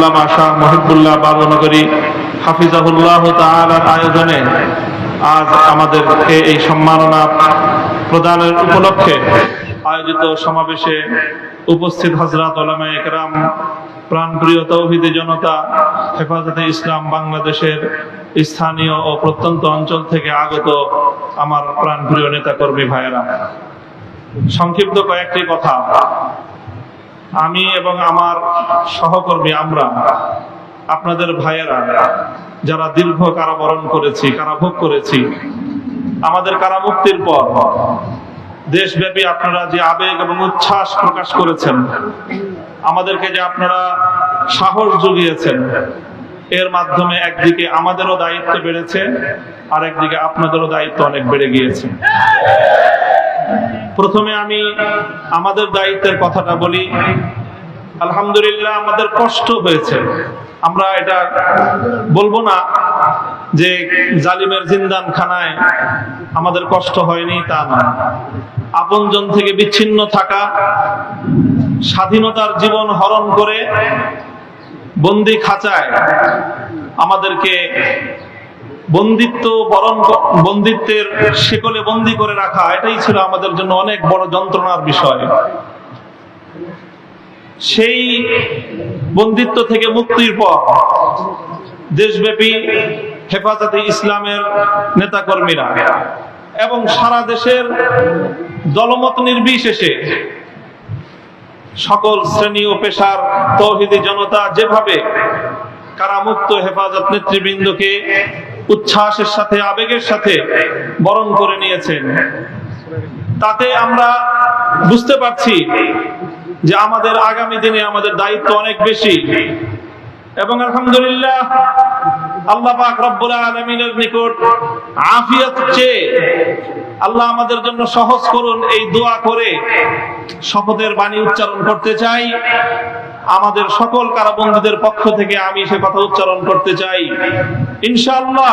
আল্লামা শাহ মহিবুল্লাহ বাবনগরী হাফিজাহুল্লাহ তাআলার আয়োজনে আজ আমাদেরকে এই সম্মাননা প্রদানের উপলক্ষে আয়োজিত সমাবেশে উপস্থিত হজরত ওলামা একরাম, প্রাণপ্রিয় তৌহিদি জনতা, হেফাজতে ইসলাম বাংলাদেশের স্থানীয় ও প্রত্যন্ত অঞ্চল থেকে আগত আমার প্রাণপ্রিয় নেতা কর্মী ভাইয়েরা। সংক্ষিপ্ত কয়েকটি কথা। আমি এবং আমার সহকর্মী আমরা, আপনাদের ভাইয়েরা, যারা দীর্ঘ কারাবরণ করেছি, কারাভোগ করেছি, আমাদের কারামুক্তির পর দেশব্যাপী আপনারা যে আবেগ এবং উচ্ছ্বাস প্রকাশ করেছেন, আমাদেরকে যে আপনারা সাহস জুগিয়েছেন, এর মাধ্যমে একদিকে আমাদেরও দায়িত্ব বেড়েছে আর একদিকে আপনাদেরও দায়িত্ব অনেক বেড়ে গিয়েছে। প্রথমে আমি আমাদের দায়িত্বের কথাটা বলি। আলহামদুলিল্লাহ আমাদের কষ্ট হয়েছে। আমরা এটা বলব না যে জালিমের জিন্দান খানায় আমাদের কষ্ট হয়নি তা না। আপনজন থেকে বিচ্ছিন্ন থাকা, স্বাধীনতার জীবন হরণ করে বন্দি খাঁচায় আমাদেরকে বন্দিত্ব বরণ বন্দিত্বের শিকলে বন্দি করে রাখা, এটাই ছিল আমাদের জন্য অনেক বড় যন্ত্রণার বিষয়। সেই বন্দিত্ব থেকে মুক্তির পর দেশব্যাপী হেফাজতে ইসলামের নেতাকর্মীরা এবং সারা দেশের দলমত নির্বিশেষে সকল শ্রেণি ও পেশার তৌহিদি জনতা যেভাবে কারামুক্ত হেফাজত নেতৃবৃন্দকে উচ্ছ্বাসের সাথে, আবেগের সাথে বরণ করে নিয়েছেন। তাতে আমরা বুঝতে পারছি যে আমাদের আগামী দিনে আমাদের দায়িত্ব অনেক বেশি। এবং আলহামদুলিল্লাহ, আল্লাহ পাক রব্বুল আলামিনের নিকট আফিয়ত চেয়ে আল্লাহ আমাদের জন্য সহজ করুন এই দোয়া করে শপথের বাণী উচ্চারণ করতে চাই। আমাদের সকল কারাবন্দীদের পক্ষ থেকে আমি সে কথা উচ্চারণ করতে চাই। ইনশাআল্লাহ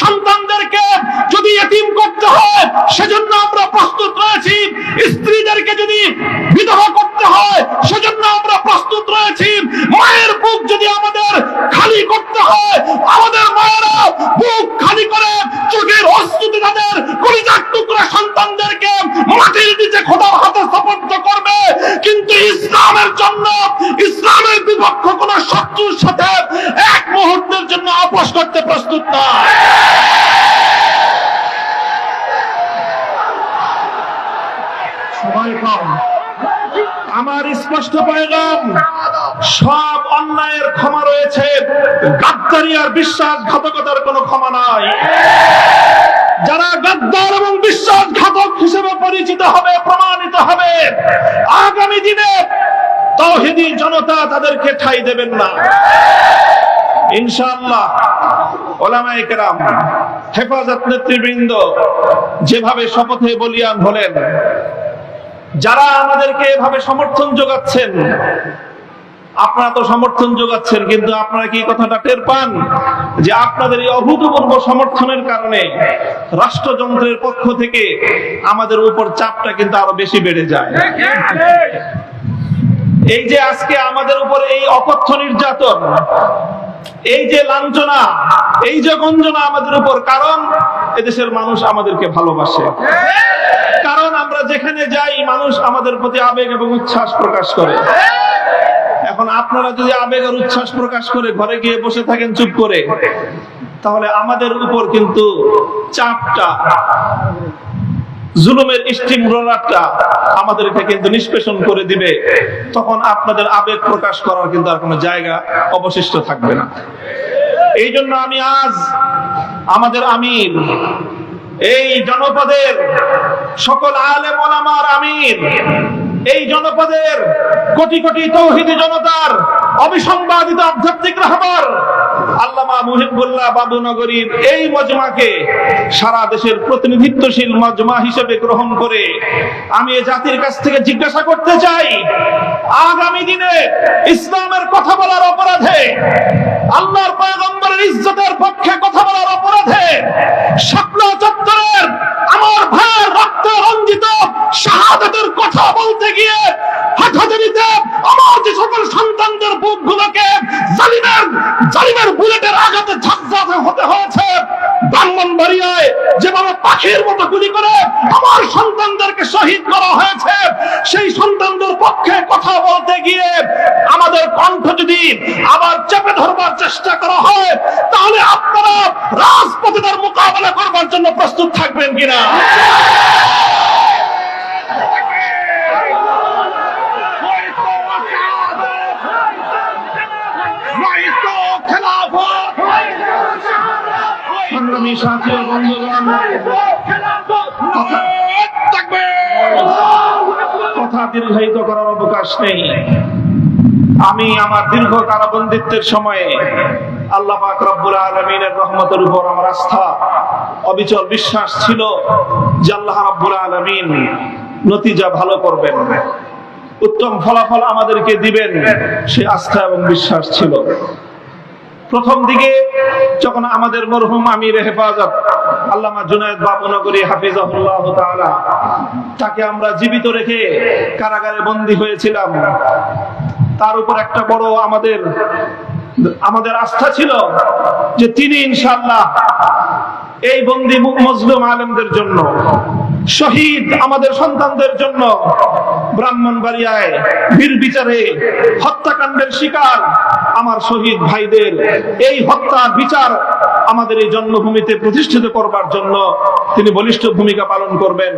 সন্তানদেরকে যদি এতিম করতে হয়, সেজন্য আমরা প্রস্তুত রয়েছি। স্ত্রীদেরকে যদি বিধবা করতে হয়, সেজন্য আমরা প্রস্তুত রয়েছি। মায়ের বুক যদি আমাদের খালি করতে হয়, আমাদের মায়েরা বুক খালি করে চোখের অস্তুতি তাদের কলিজার টুকরা সন্তানদেরকে মাটির নিচে খোদার হাতে করবে কিন্তু ইসলামের জন্য, ইসলামের বিপক্ষ কোন শত্রুর সাথে এক মুহূর্তের জন্য আপোষ করতে প্রস্তুত কম। আমার স্পষ্ট পয়গাম সব অন্যায়ের ক্ষমা রয়েছে। গাদ্দারি আর বিশ্বাসঘাতকতার কোনো ক্ষমা নাই। যারা গাদ্দার এবং বিশ্বাসঘাতক হিসেবে পরিচিত হবে, প্রমাণিত হবে তৌহিদি জনতা তাদেরকে ঠাই দেবেন না। ইনশাআল্লাহ, ওলামায়ে কেরাম, হেফাজত নেতৃবৃন্দ যেভাবে শপথে বলিয়ান হলেন, যারা আমাদেরকে এভাবে সমর্থন যোগাচ্ছেন, আপনারা তো সমর্থন যোগাচ্ছেন, কিন্তু আপনারা কি কথাটা টের পান? যে আপনাদের এই অভূতপূর্ব সমর্থনের কারণে রাষ্ট্রযন্ত্রের পক্ষ থেকে আমাদের উপর চাপটা কিন্তু আরও বেশি বেড়ে যায়। এই যে আজকে আমাদের উপর এই অকথ্য নির্যাতন, এই যে লাঞ্ছনা, এই যে গঞ্জনা আমাদের উপর, কারণ এদেশের মানুষ আমাদেরকে ভালোবাসে। কারণ আমরা যেখানে যাই, মানুষ আমাদের প্রতি আবেগ এবং উচ্ছ্বাস প্রকাশ করে। এখন আপনারা যদি আবেগ আর উচ্ছ্বাস প্রকাশ করে ঘরে গিয়ে বসে থাকেন চুপ করে, তাহলে আমাদের উপর কিন্তু চাপটা জুলুমের স্টিম রোলারটা আমাদেরকে কিন্তু নিষ্পেষণ করে দিবে। তখন আপনাদের আবেগ প্রকাশ করার কিন্তু আর কোনো জায়গা অবশিষ্ট থাকবে না। এই জন্য আমি আজ আমাদের আমির, এই জনপদের সকল আলেম ওলামার আমির, এই জনপদের কোটি কোটি তৌহিদি জনতার অবিসংবাদিত আধ্যাত্মিক রাহবার আল্লামা মুহিবুল্লাহ বাবুনগরীর এই মজমাকে সারা দেশের প্রতিনিধিত্বশীল মজমা হিসেবে গ্রহণ করে আমি এ জাতির কাছ থেকে জিজ্ঞাসা করতে চাই, আগামী দিনে ইসলামের কথা বলার অপরাধে, আল্লাহর পয়গম্বরের ইজ্জতের পক্ষে কথা বলার অপরাধে শাপলা চত্বরের আমার ভাইয়ের রক্ত রঞ্জিত শাহাদাতের কথা বলতে গিয়ে হাটাজারিতে আমার যে সকল সন্তানদের বুকগুলোকে জালিমের জালিমের বুলেটের আঘাতে ঝাঁঝাতে হতে হয়েছে ব্রাহ্মণবাড়িয়ায় যেভাবে পাখির মতো গুলি করে আমার সন্তানদেরকে শহীদ করা হয়েছে। সেই সন্তানদের পক্ষে কথা বলতে গিয়ে আমাদের কণ্ঠ যদি আবার চেপে ধরবার চেষ্টা করা হয় তাহলে আপনারা রাজপথে তার মোকাবেলা করবার জন্য প্রস্তুত থাকবেন কিনা? সংগ্রামী সাথী বন্ধুগণ কথা দীর্ঘায়িত করার অবকাশ নেই। আমি আমার দীর্ঘ কারাবন্দিত্বের সময়ে আল্লাহ পাক রব্বুল আলমিনের রহমতের উপর আমার আস্থা, অবিচল বিশ্বাস ছিল যে আল্লাহ রব্বুল আলমিন নতিজা ভালো করবেন। উত্তম ফলাফল আমাদেরকে দিবেন, সে আস্থা এবং বিশ্বাস ছিল। প্রথম দিকে যখন আমাদের মরহুম আমির হেফাজত আল্লামা জুনায়দ বাবুনগরী হাফিজাহুল্লাহ তাআলা, তাকে আমরা জীবিত রেখে কারাগারে বন্দী হয়েছিলাম। তার উপর একটা বড় আমাদের আমাদের আস্থা ছিল যে তিনি ইনশাআল্লাহ এই বন্দি মজলুম আলেমদের জন্য শহীদ আমাদের সন্তানদের জন্য ব্রাহ্মণবাড়িয়ায় বীর বিচারে হত্যাকাণ্ডের শিকার আমার শহীদ ভাইদের। এই হত্যার বিচার আমাদের এই জন্মভূমিতে প্রতিষ্ঠিত করবার জন্য তিনি বলিষ্ঠ ভূমিকা পালন করবেন।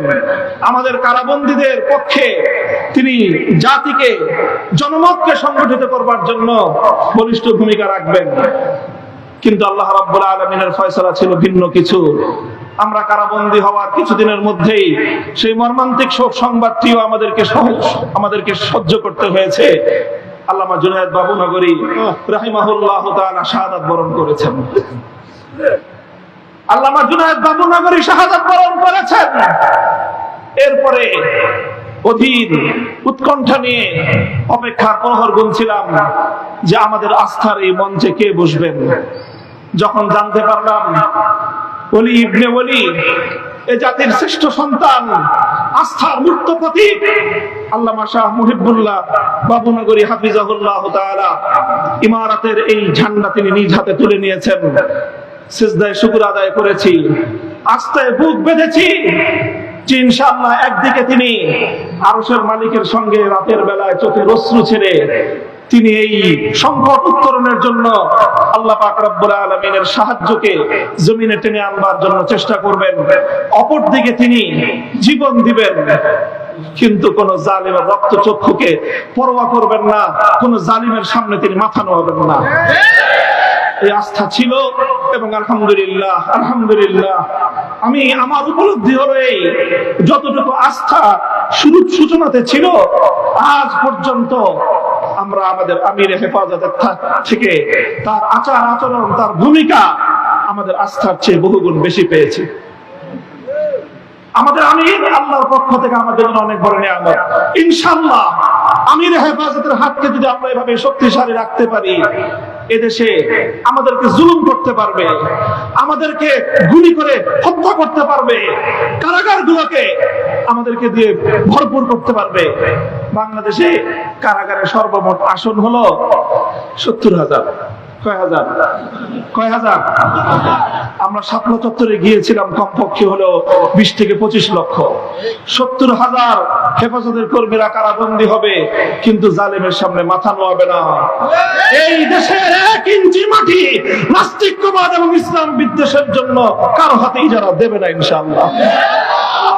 আমাদের কারাবন্দীদের পক্ষে তিনি জাতিকে, জনমতকে সংগঠিত করবার জন্য বলিষ্ঠ ভূমিকা রাখবেন। কিন্তু আল্লাহ রাব্বুল আলমিনের ফয়সলা ছিল ভিন্ন কিছু। আমরা কারাবন্দী হওয়ার কিছুদিনের মধ্যেই সেই মর্মান্তিক শোক সংবাদটিও আমাদেরকে সহজ আমাদেরকে সহ্য করতে হয়েছে। আল্লামা জুনায়দ বাবু নগরী রাহিমাহুল্লাহ তাআলা শাহাদাত বরণ করেছেন। আল্লামা জুনায়দ বাবু নগরী শাহাদাত বরণ করেছেন। এরপরে অধীর উৎকণ্ঠা নিয়ে অপেক্ষার প্রহর গুনছিলাম যে আমাদের আস্থার এই মঞ্চে কে বসবেন? যখন জানতে পারলাম অলি ইবনে অলি এ জাতির শ্রেষ্ঠ সন্তান, আস্থার মূর্ত প্রতীক, আল্লামা শাহ মুহিবুল্লাহ বাবুনগরী হাফিজাহুল্লাহ তাআলা, ইমারাতের এই ঝান্ডা তিনি নিজ হাতে তুলে নিয়েছেন। সিজদায় শুকুর আদায় করেছি আস্তায় বুক বেঁধেছি, যে ইনশাআল্লাহ একদিকে তিনি আরশের মালিকের সঙ্গে রাতের বেলায় চোখে রশ্রু ছেড়ে তিনি এই সংকট উত্তরণের জন্য আল্লাহ পাক রব্বুল আলামিনের সাহায্যকে জমিনে টেনে আনবার জন্য চেষ্টা করবেন। অপর দিকে তিনি জীবন দিবেন, কিন্তু কোন জালিমের রক্ত চক্ষুকে পরোয়া করবেন না, কোন জালিমের সামনে তিনি মাথা নোয়াবেন না। এই আস্থা ছিল এবং আলহামদুলিল্লাহ আলহামদুলিল্লাহ, আমি আমার উপলব্ধি হলো এই, যতটুকু আস্থা শুরু সূচনাতে ছিল, আজ পর্যন্ত আমরা আমাদের আমির হেফাজতের থেকে তার আচার আচরণ, তার ভূমিকা আমাদের আস্থার চেয়ে বহুগুণ বেশি পেয়েছি। আমাদের আমির আল্লাহর পক্ষ থেকে আমাদের জন্য অনেক বড় নিয়ামত। ইনশাআল্লাহ, আমির হেফাজতের হাতকে যদি আমরা এভাবে শক্তিশালী রাখতে পারি, এদেশে আমাদেরকে জুলুম করতে পারবে, আমাদেরকে গুলি করে হত্যা করতে পারবে কারাগার গুলোকে আমাদেরকে দিয়ে ভরপুর করতে পারবে। বাংলাদেশে কারাগারে সর্বমোট আসন হলো সত্তর হাজার। কারাবন্দী হবে, কিন্তু জালেমের সামনে মাথা নোয়াবে না। এই দেশের এক ইঞ্চি মাটি নাস্তিক্যবাদ এবং ইসলাম বিদ্বেষের জন্য কারও হাতে ইজারা দেবে না ইনশাআল্লাহ। আল্লাহ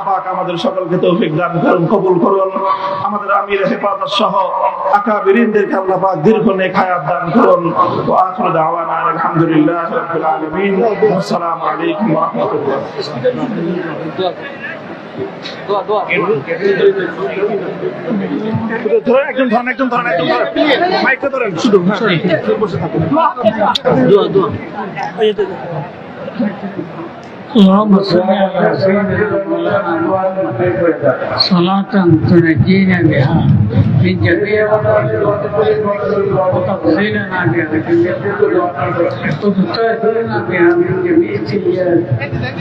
পাক আমাদের সকলকে তৌফিক দান করুন, কবুল করুন। আমাদের আমির হেফাজত সহ আকাবিরিনদেরকে আল্লাহ পাক দীর্ঘ নেক হায়াত দান করুন। ওয়া আখিরু দাওয়ানা আলহামদুলিল্লাহি রাব্বিল আলামিন। আসসালামু আলাইকুম ওয়া রাহমাতুল্লাহ। ধরেন একজন ধরেন একজন ধরেন একজন, ধরেন। মাইকটা ধরেন, শুধু হ্যাঁ। বসে থাকুন اللهم صل على سيدنا مولانا محمد صلاة تنجينا بها من جميع وتفصيلنا بها وتطهرنا بها من جميع السيئات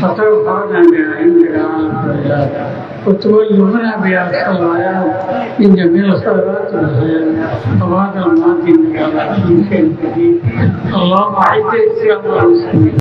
وترفعنا بها عندك على الدرجات وتبلغنا بها الصلوات من جميع الخيرات والخيرات وبعد المات انك على كل شيء قدير اللهم اعز الاسلام والمسلمين